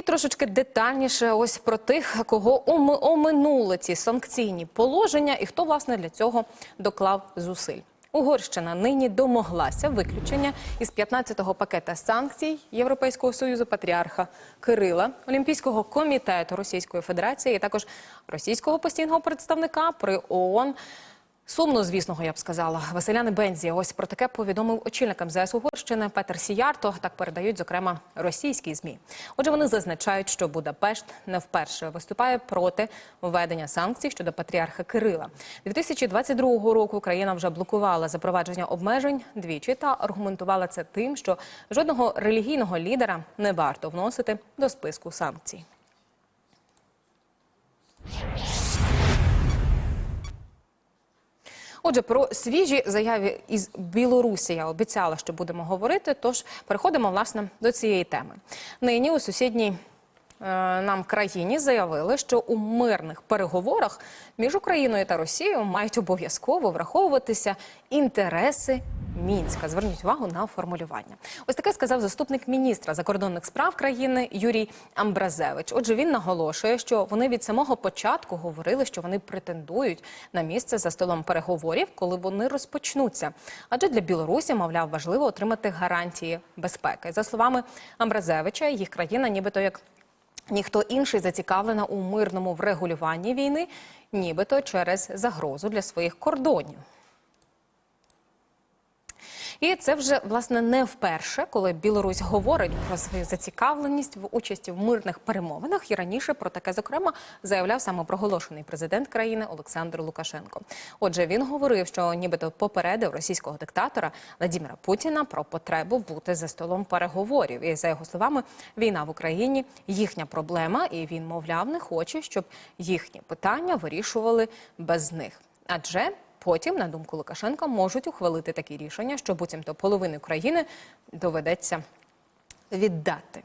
І трошечки детальніше ось про тих, кого ом- оминули ці санкційні положення, і хто власне для цього доклав зусиль. Угорщина нині домоглася виключення із 15-го пакета санкцій Європейського союзу патріарха Кирила, Олімпійського комітету Російської Федерації, і також російського постійного представника при ООН. Сумно, звісного, я б сказала, Василяни Бензі. Ось про таке повідомив очільник МЗС Угорщини Петер Сіярто. Так передають, зокрема, російські змі. Отже, вони зазначають, що Будапешт не вперше виступає проти введення санкцій щодо патріарха Кирила. 2022 року країна вже блокувала запровадження обмежень двічі та аргументувала це тим, що жодного релігійного лідера не варто вносити до списку санкцій. Отже, про свіжі заяви із Білорусі я обіцяла, що будемо говорити. Тож переходимо власне до цієї теми. Нині у сусідній е, нам країні заявили, що у мирних переговорах між Україною та Росією мають обов'язково враховуватися інтереси Мінська. Зверніть увагу на формулювання. Ось таке сказав заступник міністра закордонних справ країни Юрій Амбразевич. Отже, він наголошує, що вони від самого початку говорили, що вони претендують на місце за столом переговорів, коли вони розпочнуться. Адже для Білорусі, мовляв, важливо отримати гарантії безпеки. За словами Амбразевича, їх країна, нібито як Ніхто інший зацікавлена у мирному врегулюванні війни, нібито через загрозу для своїх кордонів. І це вже власне не вперше, коли Білорусь говорить про свою зацікавленість в участі в мирних перемовинах. І раніше про таке зокрема заявляв самопроголошений президент країни Олександр Лукашенко. Отже, він говорив, що нібито попередив російського диктатора Владимира Путіна про потребу бути за столом переговорів. І за його словами, війна в Україні їхня проблема, і він, мовляв, не хоче, щоб їхні питання вирішували без них. Адже Потім, на думку Лукашенка, можуть ухвалити такі рішення, що буцімто половину країни доведеться віддати.